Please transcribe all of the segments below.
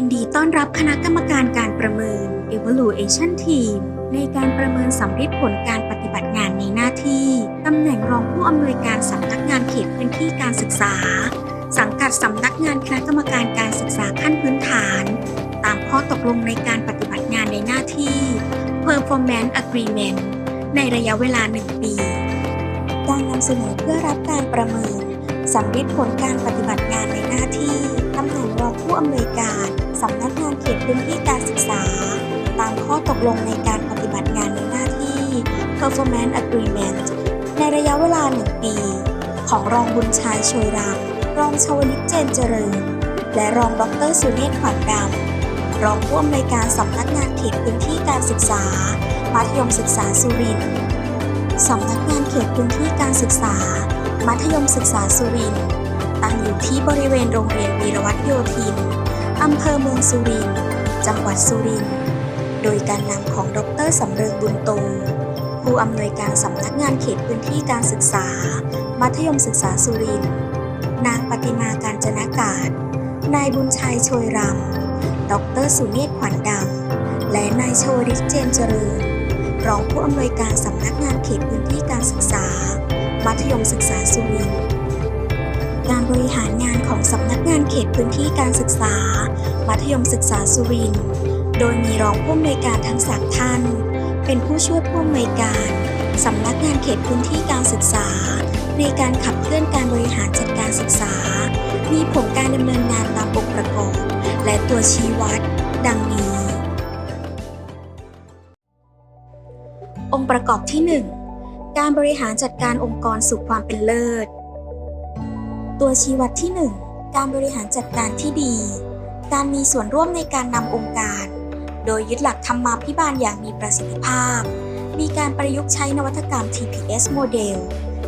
ยินดีต้อนรับคณะกรรมการการประเมิน Evaluation Team ในการประเมินสำฤทธิ์ผลการปฏิบัติงานในหน้าที่ ตำแหน่งรองผู้อำนวยการสำนักงานเขตพื้นที่การศึกษา สังกัดสำนักงานคณะกรรมการการศึกษาขั้นพื้นฐาน ตามข้อตกลงในการปฏิบัติงานในหน้าที่ Performance Agreement ในระยะเวลา 1 ปี การนำเสนอเพื่อรับการประเมินสำฤทธิ์ผลการปฏิบัติงานในหน้าที่ หน่งรองผู้อำนวยการสำนักงานเขตพื้นที่การศึกษา ตามข้อตกลงในการปฏิบัติงานในหน้าที่ Performance Agreement ในระยะเวลา 1 ปี ของรองบุญชัยโชยรำรองชวลิตเจนเจริญ และรองดรสุเนศขวัญดำรองผู้อำนวยการสำนักงานเขตพื้นที่การศึกษา มัธยมศึกษาสุรินทร์สำนักงานเขตพื้นที่การศึกษา มัธยมศึกษาสุรินทร์ ตั้งอยู่ที่บริเวณโรงเรียนวีรวัตโยธิน อำเภอเมืองสุรินทร์จังหวัดสุรินทร์ โดยการนำของดรสำเริงบุญโตผู้อำนวยการสำนักงานเขตพื้นที่การศึกษา มัธยมศึกษาสุรินทร์ นางปฏิมาการจนากาศ นายบุญชัยโชยรำ ดรสุเนศขวัญดำ และนายโชริตเจนเจริญ รองผู้อำนวยการสำนักงานเขตพื้นที่การศึกษา มัธยมศึกษาสุรินทร์ การบริหารงานของสำนักงานเขตพื้นที่การศึกษา มัธยมศึกษาสุรินทร์ โดยมีรองผู้อำนวยการทั้งสามท่าน เป็นผู้ช่วยผู้อำนวยการสำนักงานเขตพื้นที่การศึกษา ในการขับเคลื่อนการบริหารจัดการศึกษา มีผลการดำเนินงานตามองค์ประกอบและตัวชี้วัด ดังนี้ องค์ประกอบที่ 1 การบริหารจัดการองค์กรสู่ความเป็นเลิศ ตัวชี้วัดที่ 1 การบริหารจัดการที่ดี การมีส่วนร่วมในการนำองค์การ โดยยึดหลักธรรมาภิบาลอย่างมีประสิทธิภาพ มีการประยุกต์ใช้นวัตกรรม TPS Model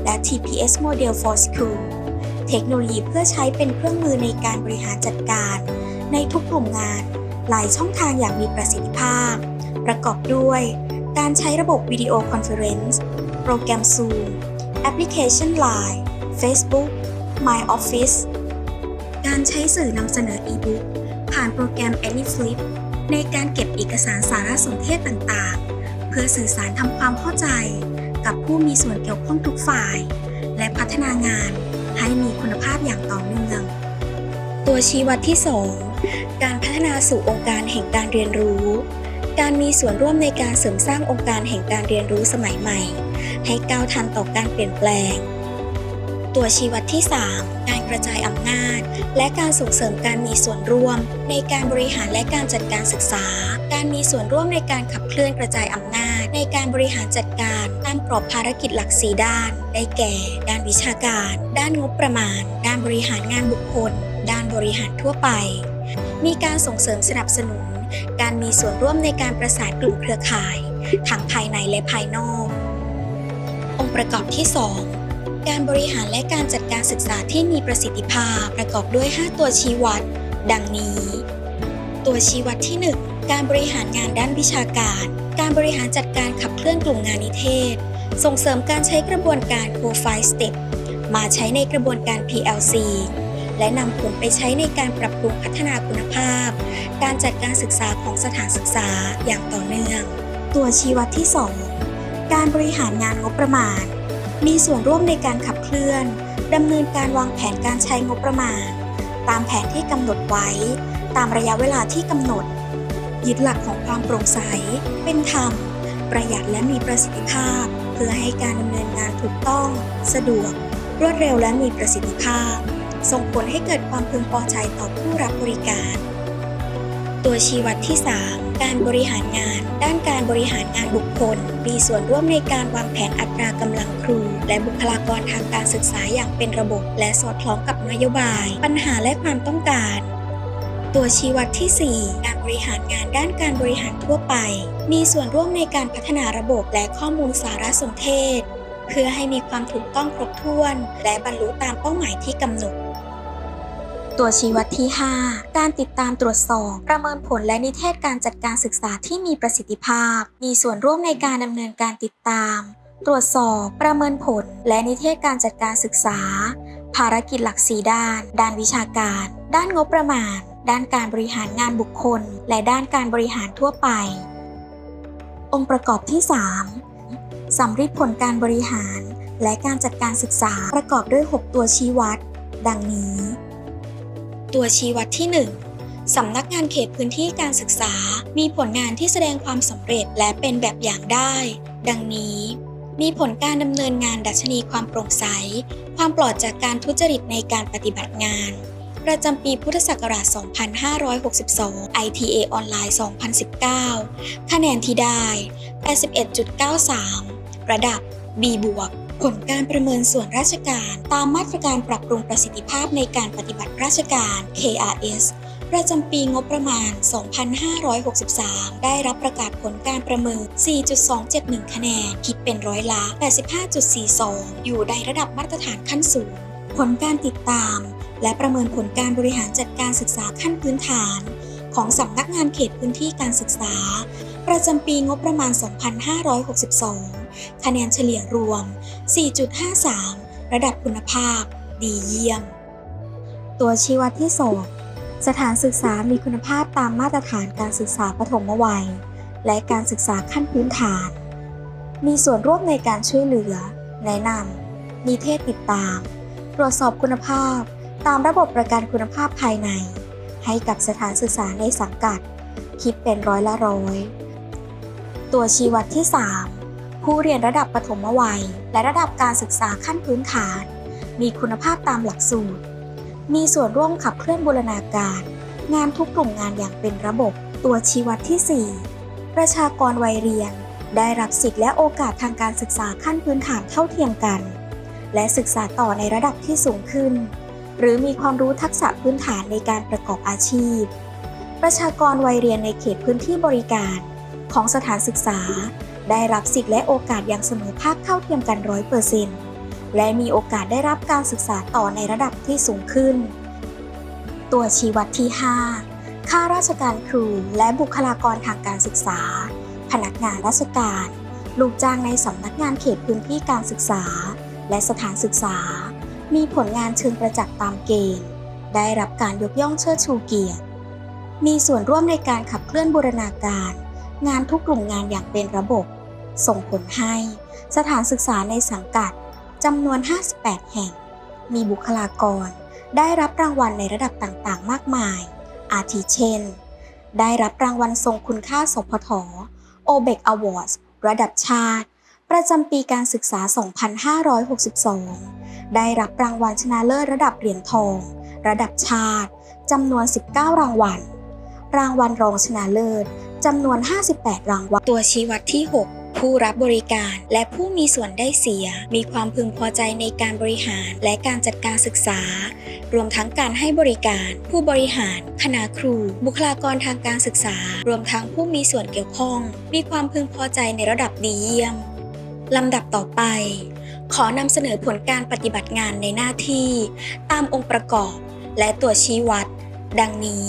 และ TPS Model for School เทคโนโลยีเพื่อใช้เป็นเครื่องมือในการบริหารจัดการ ในทุกกลุ่มงาน หลายช่องทางอย่างมีประสิทธิภาพ ประกอบด้วย การใช้ระบบวิดีโอคอนเฟอเรนซ์ โปรแกรม Zoom แอปพลิเคชัน Line Facebook My Office การใช้สื่อนำเสนออีบุ๊กผ่านโปรแกรม AnyFlip ในการเก็บเอกสารสารสนเทศต่างๆ เพื่อสื่อสารทำความเข้าใจ กับผู้มีส่วนเกี่ยวข้องทุกฝ่าย และพัฒนางานให้มีคุณภาพอย่างต่อเนื่อง ตัวชี้วัดที่ 2 การพัฒนาสู่องค์การแห่งการเรียนรู้ การมีส่วนร่วมในการเสริมสร้างองค์การแห่งการเรียนรู้สมัยใหม่ ให้ก้าวทันต่อการเปลี่ยนแปลง ตัวชี้วัดที่ 3 การกระจายอำนาจ และการส่งเสริมการมีส่วนร่วม ในการบริหารและการจัดการศึกษา การมีส่วนร่วมในการขับเคลื่อนกระจายอำนาจ ในการบริหารจัดการตามกรอบภารกิจหลักสีด้าน ได้แก่ ด้านวิชาการ ด้านงบประมาณ ด้านบริหารงานบุคคล ด้านบริหารทั่วไป มีการส่งเสริมสนับสนุน การมีส่วนร่วมในการประสานกลุ่มเครือข่าย ทั้งภายในและภายนอก องค์ประกอบที่ 2 การบริหารและการจัดการศึกษาที่มีประสิทธิภาพประกอบด้วย 5 ตัวชี้วัด ดังนี้ ตัวชี้วัดที่ 1 การบริหารงานด้านวิชาการ การบริหารจัดการขับเคลื่อนกลุ่มงานนิเทศ ส่งเสริมการใช้กระบวนการ Profile Step มาใช้ในกระบวนการ PLC และนำผลไปใช้ในการปรับปรุงพัฒนาคุณภาพ การจัดการศึกษาของสถานศึกษาอย่างต่อเนื่อง ตัวชี้วัดที่ 2 การบริหารงานงบประมาณ มีส่วนร่วมในการขับเคลื่อนดำเนินการวางแผนการใช้งบประมาณ ตามแผนที่กำหนดไว้ ตามระยะเวลาที่กำหนด ยึดหลักของความโปร่งใส เป็นธรรม ประหยัดและมีประสิทธิภาพ เพื่อให้การดำเนินงานถูกต้อง สะดวก รวดเร็วและมีประสิทธิภาพ ส่งผลให้เกิดความพึงพอใจต่อผู้รับบริการ ตัวชี้วัดที่ 3 การบริหารงาน ด้านการบริหารงานบุคคล มีส่วนร่วมในการวางแผนอัตรากำลังครู และบุคลากรทางการศึกษาอย่างเป็นระบบ และสอดคล้องกับนโยบาย ปัญหาและความต้องการตัวชี้วัดที่ 4 การบริหารงานด้านการบริหารทั่วไป มีส่วนร่วมในการพัฒนาระบบและข้อมูลสารสนเทศ เพื่อให้มีความถูกต้องครบถ้วน และบรรลุตามเป้าหมายที่กำหนด ตัวชี้วัดที่ 5 การติดตามตรวจสอบ ประเมินผลและนิเทศการจัดการศึกษาที่มีประสิทธิภาพ มีส่วนร่วมในการดำเนินการติดตาม ตรวจสอบ ประเมินผล และนิเทศการจัดการศึกษา ภารกิจหลักสีด้าน ด้านวิชาการ ด้านงบประมาณ ด้านการบริหารงานบุคคล และด้านการบริหารทั่วไป องค์ประกอบที่ 3สำริดผลการบริหาร และการจัดการศึกษาประกอบด้วย 6 ตัวชี้วัด ดังนี้ ตัวชี้วัดที่ 1 สำนักงานเขตพื้นที่การศึกษา มีผลงานที่แสดงความสำเร็จและเป็นแบบอย่างได้ ดังนี้ มีผลการดำเนินงานดัชนีความโปร่งใส ความปลอดจากการทุจริตในการปฏิบัติงาน ประจำปีพุทธศักราช 2562 ITA ออนไลน์ 2019 คะแนนที่ได้ 81.93 ระดับ B บวก ผลการประเมินส่วนราชการ ตามมาตรการปรับปรุงประสิทธิภาพในการปฏิบัติราชการ KRS ประจำปีงบประมาณ 2563 ได้รับประกาศผลการประเมิน 4.271 คะแนน คิดเป็นร้อยละ 85.42 อยู่ในระดับมาตรฐานขั้นสูง ผลการติดตาม และประเมินผลการบริหารจัดการศึกษาขั้นพื้นฐาน ของสำนักงานเขตพื้นที่การศึกษา ประจำปีงบประมาณ 2562 คะแนนเฉลี่ยรวม 4.53 ระดับคุณภาพ ดีเยี่ยม ตัวชี้วัดที่ 2 สถานศึกษามีคุณภาพตามมาตรฐานการศึกษาปฐมวัย และการศึกษาขั้นพื้นฐาน มีส่วนร่วมในการช่วยเหลือ แนะนำนิเทศติดตาม ตรวจสอบคุณภาพ ตามระบบประกันคุณภาพภายใน ให้กับสถานศึกษาในสังกัด คิดเป็นร้อยละร้อยตัวชี้วัดที่ 3 ผู้เรียนระดับปฐมวัย และระดับการศึกษาขั้นพื้นฐาน มีคุณภาพตามหลักสูตร มีส่วนร่วมขับเคลื่อนบูรณาการ งานทุกกลุ่มงานอย่างเป็นระบบ ตัวชี้วัดที่ 4 ประชากรวัยเรียน ได้รับสิทธิและโอกาสทางการศึกษาขั้นพื้นฐานเท่าเทียมกัน และศึกษาต่อในระดับที่สูงขึ้น หรือมีความรู้ทักษะพื้นฐานในการประกอบอาชีพ ประชากรวัยเรียนในเขตพื้นที่บริการของสถานศึกษา ได้รับสิทธิและโอกาสอย่างเสมอภาคเท่าเทียมกันร้อยเปอร์เซ็นต์และมีโอกาสได้รับการศึกษาต่อในระดับที่สูงขึ้น ตัวชี้วัดที่ 5 ข้าราชการครูและบุคลากรทางการศึกษา พนักงานราชการ ลูกจ้างในสำนักงานเขตพื้นที่การศึกษา และสถานศึกษา มีผลงานเชิงประจักษ์ตามเกณฑ์ ได้รับการยกย่องเชิดชูเกียรติ มีส่วนร่วมในการขับเคลื่อนบูรณาการ งานทุกกลุ่มงานอย่างเป็นระบบ ส่งผลให้สถานศึกษาในสังกัดจำนวน 58 แห่ง มีบุคลากร ได้รับรางวัลในระดับต่างๆ มากมาย อาทิเช่น ได้รับรางวัลทรงคุณค่าสพท o b e c Awards ระดับชาติ ประจำปีการศึกษา 2562 ได้รับรางวัลชนะเลิศระดับเหรียญทอง ระดับชาติจำนวน 19 รางวัล รางวัลรองชนะเลิศจำนวน 58 รางวัล ตัวชี้วัดที่ 6 ผู้รับบริการ และผู้มีส่วนได้เสีย มีความพึงพอใจในการบริหารและการจัดการศึกษา รวมทั้งการให้บริการ ผู้บริหาร คณะครู บุคลากรทางการศึกษา รวมทั้งผู้มีส่วนเกี่ยวข้อง มีความพึงพอใจในระดับดีเยี่ยมลำดับต่อไป ขอนำเสนอผลการปฏิบัติงานในหน้าที่ ตามองค์ประกอบ และตัวชี้วัด ดังนี้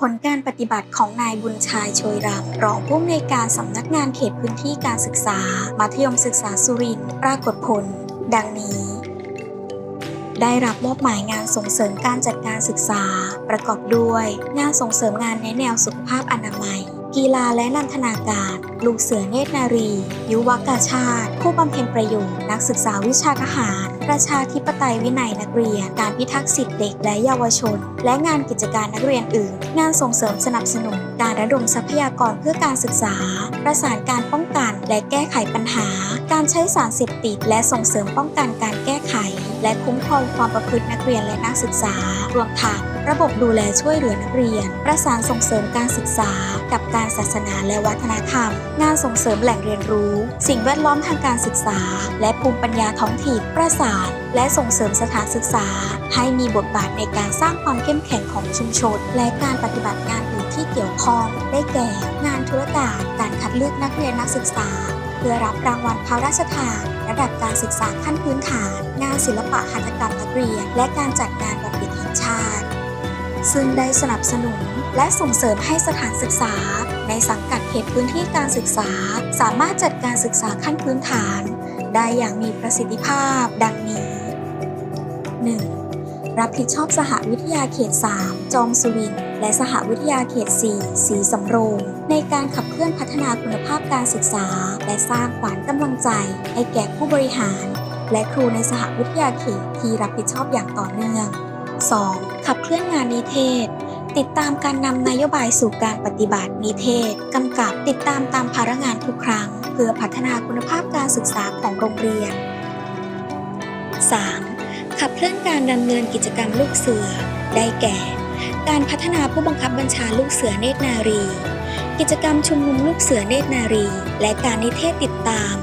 ผลการปฏิบัติของนายบุญชายโชยรำรองผู้อำนวยการสำนักงานเขตพื้นที่การศึกษา มัธยมศึกษาสุรินทร์ปรากฏผล ดังนี้ ได้รับมอบหมายงานส่งเสริมการจัดการศึกษา ประกอบด้วย งานส่งเสริมงานในแนวสุขภาพอนามัย กีฬาและนันทนาการลูกเสือเนตรนารี ยุวกาชาติ ผู้บำเพ็ญประโยชน์นักศึกษาวิชาทหาร ประชาธิปไตยวินัยนักเรียน การพิทักษ์สิทธิเด็กและเยาวชน และงานกิจการนักเรียนอื่น งานส่งเสริมสนับสนุน การระดมทรัพยากรเพื่อการศึกษา ประสานการป้องกันและแก้ไขปัญหา การใช้สารเสพติดและส่งเสริมป้องกันการแก้ไข และคุ้มครองความประพฤตินักเรียนและนักศึกษารวมทั้ง ระบบดูแลช่วยเหลือนักเรียน ประสานส่งเสริมการศึกษา กับการศาสนาและวัฒนธรรม งานส่งเสริมแหล่งเรียนรู้ สิ่งแวดล้อมทางการศึกษา และภูมิปัญญาท้องถิ่นประสาน และส่งเสริมสถานศึกษา ให้มีบทบาทในการสร้างความเข้มแข็งของชุมชน และการปฏิบัติงานอื่นที่เกี่ยวข้อง ได้แก่ งานธุรการการคัดเลือกนักเรียนนักศึกษาเพื่อรับรางวัลพระราชทาน ระดับการศึกษาขั้นพื้นฐาน งานศิลปะหัตถกรรมนักเรียน และการจัดงานวันเด็กแห่ง ซึ่งได้สนับสนุนและส่งเสริมให้สถานศึกษา ในสังกัดเขตพื้นที่การศึกษา สามารถจัดการศึกษาขั้นพื้นฐาน ได้อย่างมีประสิทธิภาพ ดังนี้ 1. รับผิดชอบสหวิทยาเขต 3 จอมสุริน และสหวิทยาเขต 4 สีสำโรง ในการขับเคลื่อนพัฒนาคุณภาพการศึกษา และสร้างขวัญกำลังใจ ให้แก่ผู้บริหาร และครูในสหวิทยาเขตที่รับผิดชอบอย่างต่อเนื่อง 2. ขับเคลื่อนงานนิเทศ ติดตามการนำนโยบายสู่การปฏิบัตินิเทศกำกับติดตามตามภาระงานทุกครั้ง เพื่อพัฒนาคุณภาพการศึกษาของโรงเรียน 3. ขับเคลื่อนการดำเนินกิจกรรมลูกเสือ ได้แก่ การพัฒนาผู้บังคับบัญชาลูกเสือเนตรนารี กิจกรรมชุมนุมลูกเสือเนตรนารี และการนิเทศติดตาม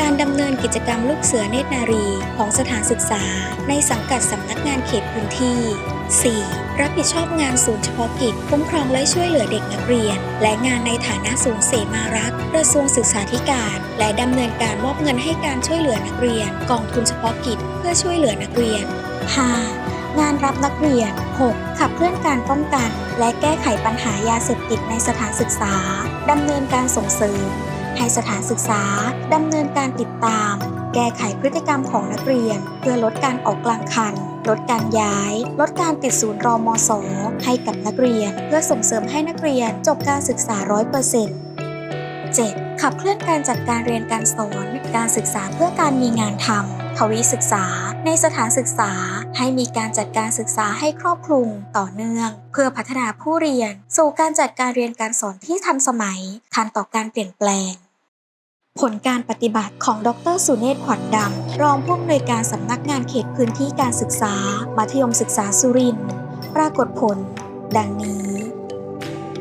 การดำเนินกิจกรรมลูกเสือเนตรนารีของสถานศึกษา ในสังกัดสำนักงานเขตพื้นที่ 4. รับผิดชอบงานศูนย์เฉพาะกิจคุ้มครองและช่วยเหลือเด็กนักเรียน และงานในฐานะศูนย์เสมารักษ์กระทรวงศึกษาธิการ และดำเนินการมอบเงินให้การช่วยเหลือนักเรียน กองทุนเฉพาะกิจ เพื่อช่วยเหลือนักเรียน 5. งานรับนักเรียน 6. ขับเคลื่อนการป้องกัน และแก้ไขปัญหายาเสพติดในสถานศึกษา ดำเนินการส่งเสริม ให้สถานศึกษาดำเนินการติดตาม แก้ไขพฤติกรรมของนักเรียน เพื่อลดการออกกลางคัน ลดการย้าย ลดการติดศูนย์รอมศให้กับนักเรียน เพื่อส่งเสริมให้นักเรียนจบการศึกษา 100% 7. ขับเคลื่อนการจัดการเรียนการสอน การศึกษาเพื่อการมีงานทำทวีศึกษา ในสถานศึกษา ให้มีการจัดการศึกษาให้ครอบคลุมต่อเนื่อง เพื่อพัฒนาผู้เรียน สู่การจัดการเรียนการสอนที่ทันสมัย ทันต่อการเปลี่ยนแปลง ผลการปฏิบัติของดรสุเนศขวัญดำ รองผู้อำนวยการสำนักงานเขตพื้นที่การศึกษา มัธยมศึกษาสุรินทร์ปรากฏผล ดังนี้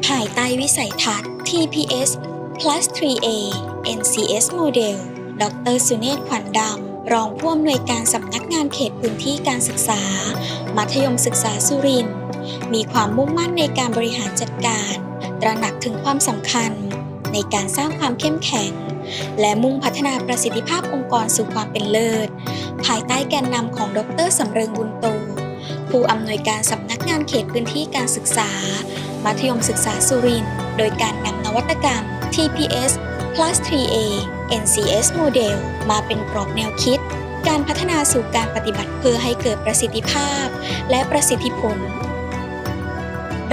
ภายใต้วิสัยทัศน์ TPS plus 3A NCS Model ดรสุเนศขวัญดำ รองผู้อำนวยการสำนักงานเขตพื้นที่การศึกษา มัธยมศึกษาสุรินทร์มีความมุ่งมั่นในการบริหารจัดการ ตระหนักถึงความสำคัญ ในการสร้างความเข้มแข็ง และมุ่งพัฒนาประสิทธิภาพองค์กรสู่ความเป็นเลิศ ภายใต้แกนนำของดรสำเริงบุญโต ผู้อำนวยการสำนักงานเขตพื้นที่การศึกษา มัธยมศึกษาสุรินทร์โดยการนำนวัตกรรม TPS plus 3A NCS Model มาเป็นกรอบแนวคิด การพัฒนาสู่การปฏิบัติเพื่อให้เกิดประสิทธิภาพ และประสิทธิผล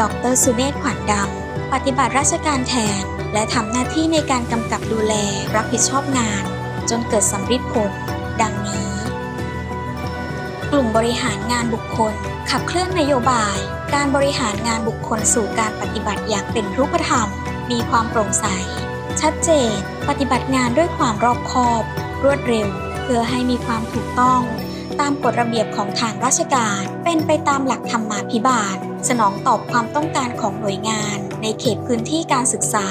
ดรสุเนศขวัญดำ ปฏิบัติราชการแทน และทำหน้าที่ในการกำกับดูแลรับผิดชอบงาน จนเกิดสำฤทธิ์ผล ดังนี้ กลุ่มบริหารงานบุคคล ขับเคลื่อนนโยบาย การบริหารงานบุคคลสู่การปฏิบัติอย่างเป็นรูปธรรม มีความโปร่งใส ชัดเจน ปฏิบัติงานด้วยความรอบคอบ รวดเร็ว เพื่อให้มีความถูกต้อง ตามกฎระเบียบของทางราชการ เป็นไปตามหลักธรรมาภิบาล สนองตอบความต้องการของหน่วยงาน ในเขตพื้นที่การศึกษา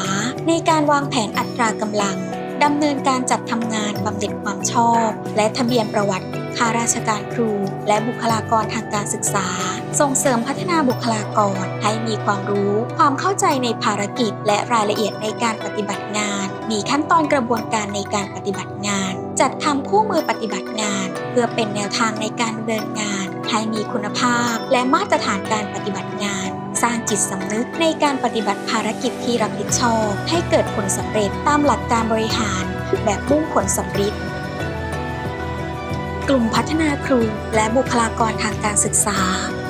ในการวางแผนอัตรากำลังดำเนินการจัดทำงานบำเหน็จความชอบ และทะเบียนประวัติข้าราชการครู และบุคลากรทางการศึกษา ส่งเสริมพัฒนาบุคลากร ให้มีความรู้ ความเข้าใจในภารกิจ และรายละเอียดในการปฏิบัติงาน มีขั้นตอนกระบวนการในการปฏิบัติงาน จัดทำคู่มือปฏิบัติงาน เพื่อเป็นแนวทางในการดำเนินงานให้มีคุณภาพ และมาตรฐานการปฏิบัติงาน สร้างจิตสำนึกในการปฏิบัติภารกิจที่รับผิดชอบ ให้เกิดผลสำเร็จตามหลักการบริหาร แบบมุ่งผลสำฤทธิ์กลุ่มพัฒนาครูและบุคลากรทางการศึกษา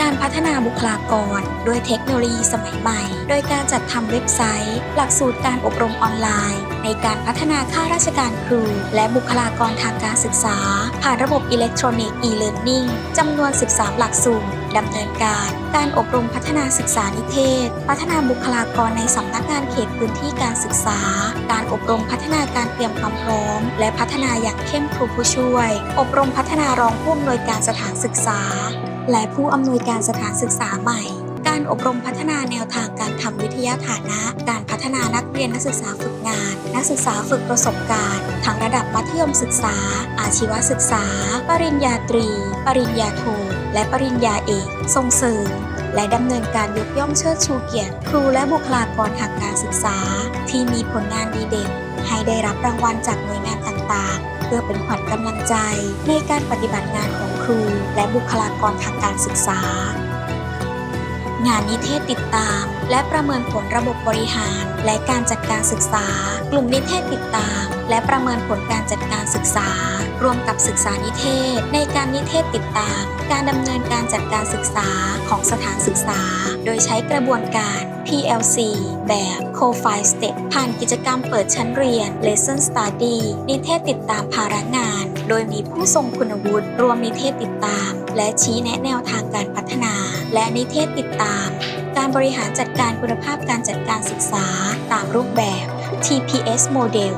การพัฒนาบุคลากร ด้วยเทคโนโลยีสมัยใหม่ โดยการจัดทำเว็บไซต์ หลักสูตรการอบรมออนไลน์ ในการพัฒนาข้าราชการครู และบุคลากรทางการศึกษา ผ่านระบบอิเล็กทรอนิกส์ e-learning จำนวน 13 หลักสูตรดำเนินการ การอบรมพัฒนาศึกษานิเทศ พัฒนาบุคลากรในสำนักงานเขตพื้นที่การศึกษา การอบรมพัฒนาการเตรียมความพร้อม และพัฒนาอย่างเข้มครูผู้ช่วย อบรมพัฒนารองผู้อำนวยการสถานศึกษา และผู้อำนวยการสถานศึกษาใหม่ การอบรมพัฒนาแนวทางการทำวิทยาฐานะ การพัฒนานักเรียนนักศึกษาฝึกงาน นักศึกษาฝึกประสบการณ์ทั้งระดับมัธยมศึกษา อาชีวศึกษา ปริญญาตรี ปริญญาโท และปริญญาเอกส่งเสริมและดำเนินการยกย่องเชิดชูเกียรติ ครูและบุคลากรทางการศึกษา ที่มีผลงานดีเด่น ให้ได้รับรางวัลจากหน่วยงานต่างๆ เพื่อเป็นขวัญกำลังใจในการปฏิบัติงานของ รู และบุคลากรทางการศึกษา งานนิเทศติดตาม และประเมินผลระบบบริหาร และการจัดการศึกษา กลุ่มนิเทศติดตาม และประเมินผลการจัดการศึกษา รวมกับศึกษานิเทศ ในการนิเทศติดตาม การดำเนินการจัดการศึกษาของสถานศึกษา โดยใช้กระบวนการ PLC แบบ Co-File Step ผ่านกิจกรรมเปิดชั้นเรียน Lesson Study นิเทศติดตามภาระงาน โดยมีผู้ทรงคุณวุฒิรวมนิเทศติดตาม และชี้แนะแนวทางการพัฒนา และนิเทศติดตาม การบริหารจัดการคุณภาพการจัดการศึกษาตามรูปแบบ TPS Model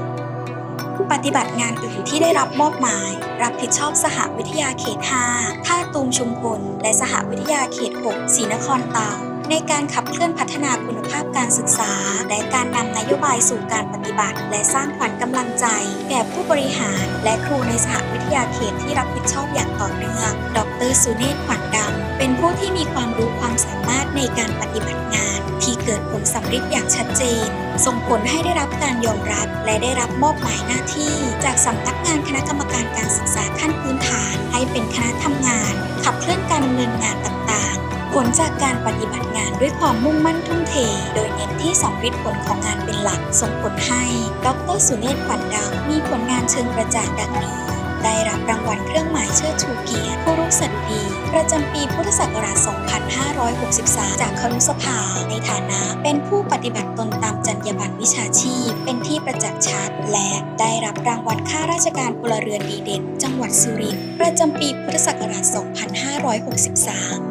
ปฏิบัติงานอื่นที่ได้รับมอบหมาย รับผิดชอบสหวิทยาเขต 5 ท่าตูมชุมพล และสหวิทยาเขต 6 ศรีนครเตา ในการขับเคลื่อนพัฒนาคุณภาพการศึกษา และการนำนโยบายสู่การปฏิบัติ และสร้างขวัญกำลังใจ แก่ผู้บริหาร และครูในสหวิทยาเขตที่รับผิดชอบอย่างต่อเนื่อง ดรสุเนศขวัญดำ เป็นผู้ที่มีความรู้ความสามารถในการปฏิบัติงาน ที่เกิดผลสำฤทธิ์อย่างชัดเจน ส่งผลให้ได้รับการยอมรับ และได้รับมอบหมายหน้าที่ จากสำนักงานคณะกรรมการการศึกษาขั้นพื้นฐาน ให้เป็นคณะทำงาน ขับเคลื่อนการดำเนินงานต่างๆ ผลจากการปฏิบัติงานด้วยความมุ่งมั่นทุ่มเท โดยเน้นที่สำฤทธิ์ผลของงานเป็นหลัก ส่งผลให้ ดรสุเนศขวัญดำมีผลงานเชิงประจักษ์ดังนี้ ได้รับรางวัลเครื่องหมายเชิดชูเกียรติผู้รู้สันดี ประจำปีพุทธศักราช 2563 จากครุสภา ในฐานะเป็นผู้ปฏิบัติตนตามจรรยาบรรณวิชาชีพ เป็นที่ประจักษ์ชัด และได้รับรางวัลข้าราชการพลเรือนดีเด่น จังหวัดสุรินทร์ประจำปีพุทธศักราช 2563